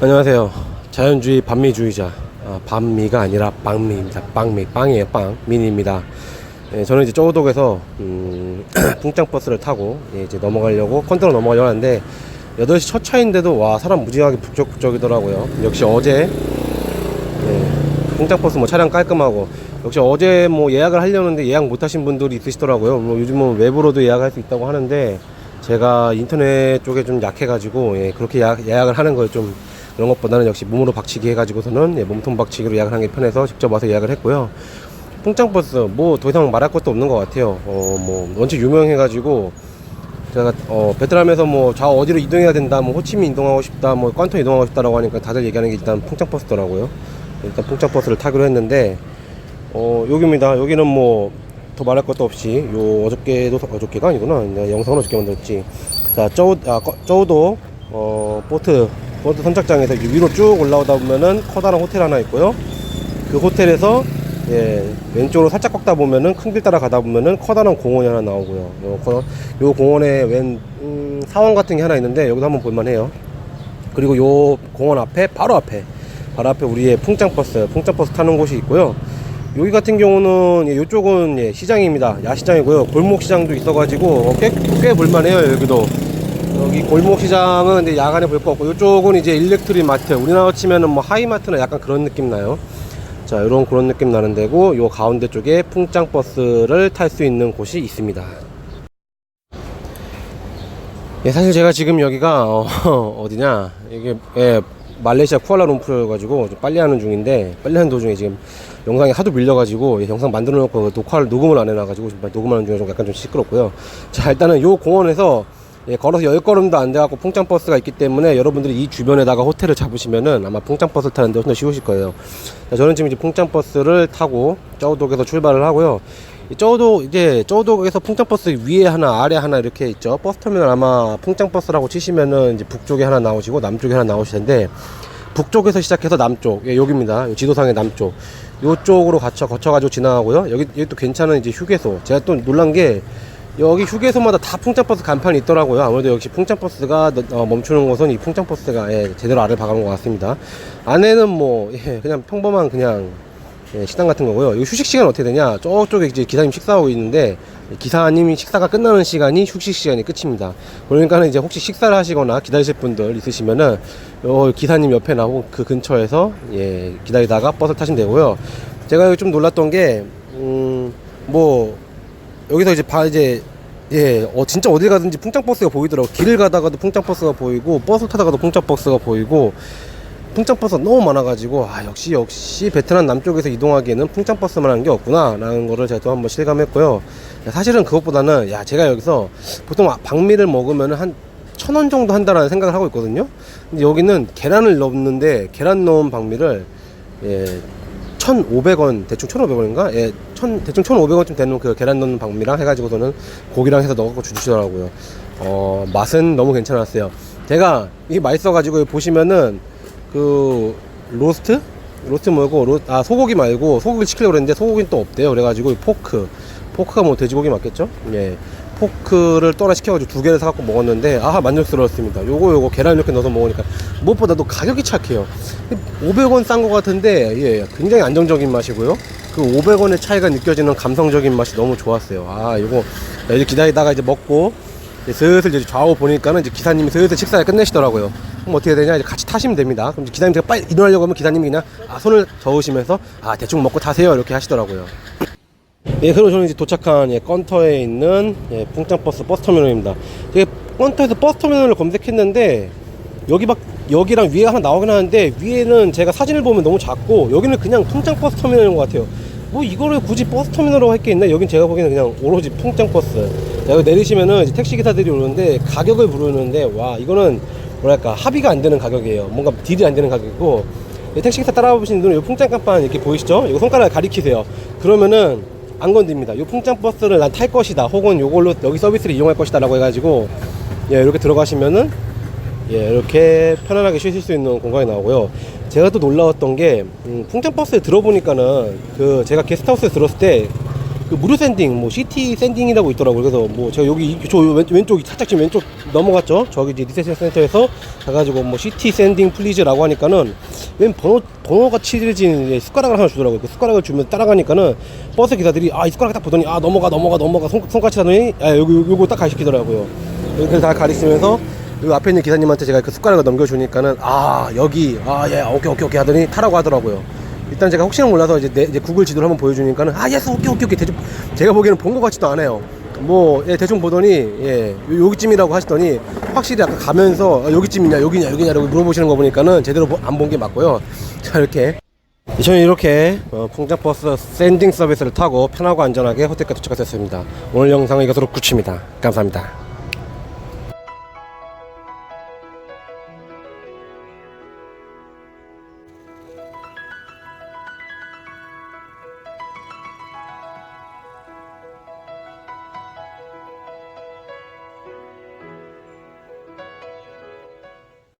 안녕하세요. 자연주의 반미주의자. 아, 반미가 아니라 빵미입니다. 빵미. 빵이에요, 빵. 미니입니다. 예, 저는 이제 쪼우독에서, 음, 풍장버스를 타고, 예, 이제 넘어가려고, 컨트롤 넘어가려고 하는데, 8시 첫 차인데도, 와, 사람 무지하게 북적북적이더라고요. 역시 어제, 예, 풍장버스 뭐 차량 깔끔하고, 역시 어제 뭐 예약을 하려는데 예약 못 하신 분들이 있으시더라고요. 뭐 요즘은 외부로도 예약할 수 있다고 하는데, 제가 인터넷 쪽에 좀 약해가지고, 예, 그렇게 예약, 예약을 하는 거에 좀, 그런 것보다는 역시 몸으로 박치기 해가지고서는 예, 몸통 박치기로 예약을 하는 게 편해서 직접 와서 예약을 했고요. 풍장버스 뭐 더 이상 말할 것도 없는 것 같아요. 어 뭐 원체 유명해가지고 제가 어 베트남에서 뭐저 어디로 이동해야 된다, 뭐 호치민 이동하고 싶다, 뭐 꽝통 이동하고 싶다라고 하니까 다들 얘기하는 게 일단 풍장버스더라고요. 일단 풍장버스를 타기로 했는데 어 여기입니다. 여기는 뭐 더 말할 것도 없이 요 어저께도 어저께가 아니구나. 영상은 어저께 만들었지. 자 쪼우 아 꺼- 쪼우도 어 보트 보트 선착장에서 위로 쭉 올라오다 보면은 커다란 호텔 하나 있고요. 그 호텔에서 예, 왼쪽으로 살짝 꺾다 보면은 큰 길 따라 가다 보면은 커다란 공원이 하나 나오고요. 요, 거- 요 공원에 웬 음, 사원 같은 게 하나 있는데 여기도 한번 볼만해요. 그리고 요 공원 앞에 바로 앞에 바로 앞에 우리의 풍장 버스 풍장 버스 타는 곳이 있고요. 여기 같은 경우는 예, 이쪽은 예, 시장입니다. 야시장이고요. 골목 시장도 있어가지고 어, 꽤, 꽤 볼만해요. 여기도 여기 골목 시장은 근데 야간에 볼 거 없고 이쪽은 이제 일렉트리 마트. 우리나라 치면은 뭐 하이마트나 약간 그런 느낌 나요. 자, 이런 그런 느낌 나는 데고 요 가운데 쪽에 풍짱 버스를 탈 수 있는 곳이 있습니다. 예, 사실 제가 지금 여기가 어, 디냐 이게 예, 말레이시아 쿠알라룸푸르 가지고 빨리 하는 중인데 빨리 하는 도중에 지금 영상이 하도 밀려가지고 예, 영상 만들어 놓고 녹화를 녹음을 안 해놔가지고 녹음하는 중에 좀 약간 좀 시끄럽고요. 자 일단은 요 공원에서 예, 걸어서 열 걸음도 안 돼갖고 풍짱 버스가 있기 때문에 여러분들이 이 주변에다가 호텔을 잡으시면은 아마 풍짱 버스 타는데 훨씬 더 쉬우실 거예요. 자, 저는 지금 이제 풍짱 버스를 타고 저우독에서 출발을 하고요. 이 저우독 이제 저우독에서 풍짱 버스 위에 하나 아래 하나 이렇게 있죠. 버스 터미널 아마 풍짱 버스라고 치시면은 이제 북쪽에 하나 나오시고 남쪽에 하나 나오실 텐데 북쪽에서 시작해서 남쪽 예, 여기입니다. 요 지도상의 남쪽 요쪽으로 거쳐 거쳐가지고 지나가고요. 여기 여기 또 괜찮은 이제 휴게소. 제가 또 놀란 게 여기 휴게소마다 다 풍짱버스 간판이 있더라고요. 아무래도 역시 풍짱버스가 어, 멈추는 곳은 이 풍짱버스가 예, 제대로 알을 박아놓은 것 같습니다. 안에는 뭐 예, 그냥 평범한 그냥 예, 식당 같은 거고요. 이 휴식 시간 어떻게 되냐? 저쪽에 이제 기사님 식사하고 있는데 기사님이 식사가 끝나는 시간이 휴식 시간이 끝입니다. 그러니까는 이제 혹시 식사를 하시거나 기다리실 분들 있으시면은 요 기사님 옆에 나오고 그 근처에서 예, 기다리다가 버스 타시면 되고요. 제가 여기 좀 놀랐던 게 음, 뭐 여기서 이제 바 이제 예, 어 진짜 어딜 가든지 풍짱 버스가 보이더라고. 길을 가다가도 풍짱 버스가 보이고 버스 타다가도 풍짱 버스가 보이고 풍짱 버스가 너무 많아가지고 아 역시 역시 베트남 남쪽에서 이동하기에는 풍짱 버스만 한 게 없구나 라는 거를 제가 또 한번 실감했고요. 야, 사실은 그것보다는 야 제가 여기서 보통 박미를 먹으면 한 천 원 정도 한다라는 생각을 하고 있거든요. 근데 여기는 계란을 넣는데 계란 넣은 박미를 예, 1,500원, 대충 1,500원인가? 예, 천, 대충 1,500원쯤 되는 그 계란 넣는 박미랑 해가지고서는 고기랑 해서 넣어갖고 주시더라고요. 어, 맛은 너무 괜찮았어요. 제가 이게 맛있어가지고 보시면은 그 로스트? 로스트 뭐고, 로, 아, 소고기 말고 소고기를 시키려고 그랬는데 소고기는 또 없대요. 그래가지고 포크. 포크가 뭐 돼지고기 맞겠죠? 예. 포크를 또 하나 시켜가지고 두 개를 사갖고 먹었는데 아 만족스러웠습니다. 요거 요거 계란 이렇게 넣어서 먹으니까 무엇보다도 가격이 착해요. 500원 싼 것 같은데 예, 굉장히 안정적인 맛이고요. 그 500원의 차이가 느껴지는 감성적인 맛이 너무 좋았어요. 아 이거 이제 기다리다가 이제 먹고 이제 슬슬 이제 좌우 보니까는 이제 기사님이 슬슬 식사를 끝내시더라고요. 그럼 어떻게 되냐 이제 같이 타시면 됩니다. 그럼 기사님 제가 빨리 이동하려고 하면 기사님이 그냥 아, 손을 저으시면서 아 대충 먹고 타세요 이렇게 하시더라고요. 예, 그리고 저는 이제 도착한 예, 건터에 있는 예, 풍짱버스 버스터미널입니다. 제가 건터에서 버스터미널을 검색했는데 여기 막 여기랑 위에 하나 나오긴 하는데 위에는 제가 사진을 보면 너무 작고 여기는 그냥 풍짱버스터미널인 것 같아요. 뭐 이거를 굳이 버스터미널로 할 게 있나? 여긴 제가 보기에는 그냥 오로지 풍짱버스. 여기 내리시면은 택시 기사들이 오는데 가격을 부르는데 와 이거는 뭐랄까 합의가 안 되는 가격이에요. 뭔가 딜이 안 되는 가격이고 이 택시 기사 따라보시는 분은 이 풍짱 깜판 이렇게 보이시죠? 이거 손가락을 가리키세요. 그러면은 안 건드립니다. 이 풍짱 버스를 난 탈 것이다. 혹은 이걸로 여기 서비스를 이용할 것이다라고 해가지고 예 이렇게 들어가시면은 예 이렇게 편안하게 쉬실 수 있는 공간이 나오고요. 제가 또 놀라웠던 게 음, 풍짱 버스에 들어보니까는 그 제가 게스트하우스에 들었을 때 그 무료 샌딩, 뭐 시티 샌딩이라고 있더라고요. 그래서 뭐 제가 여기 저 왼, 왼쪽 살짝 지금 왼쪽 넘어갔죠. 저기 이제 리세션 센터에서 가가지고 뭐 시티 샌딩 플리즈라고 하니까는 웬 번호 번호가 칠해진 숟가락을 하나 주더라고요. 그 숟가락을 주면 따라가니까는 버스 기사들이 아 이 숟가락 딱 보더니 아 넘어가 넘어가 넘어가 손, 손까치 하더니 아 여기 요거 딱 가시키더라고요. 그래서 다 가리키면서 요 앞에 있는 기사님한테 제가 그 숟가락을 넘겨주니까는 아 여기 아예 오케이 오케이 오케이 하더니 타라고 하더라고요. 일단 제가 혹시나 몰라서 이제, 내, 이제 구글 지도를 한번 보여주니까는 아 예스 오케이 오케이 오케이 대충 제가 보기에는 본 것 같지도 않아요. 뭐 예, 대충 보더니 예 요- 여기쯤이라고 하시더니 확실히 아까 가면서 아, 여기쯤이냐 여기냐 여기냐 라고 물어보시는 거 보니까는 제대로 안 본 게 맞고요. 자 이렇게 저는 이렇게 어, 풍장버스 샌딩 서비스를 타고 편하고 안전하게 호텔까지 도착했습니다. 오늘 영상은 이것으로 끝입니다. 감사합니다.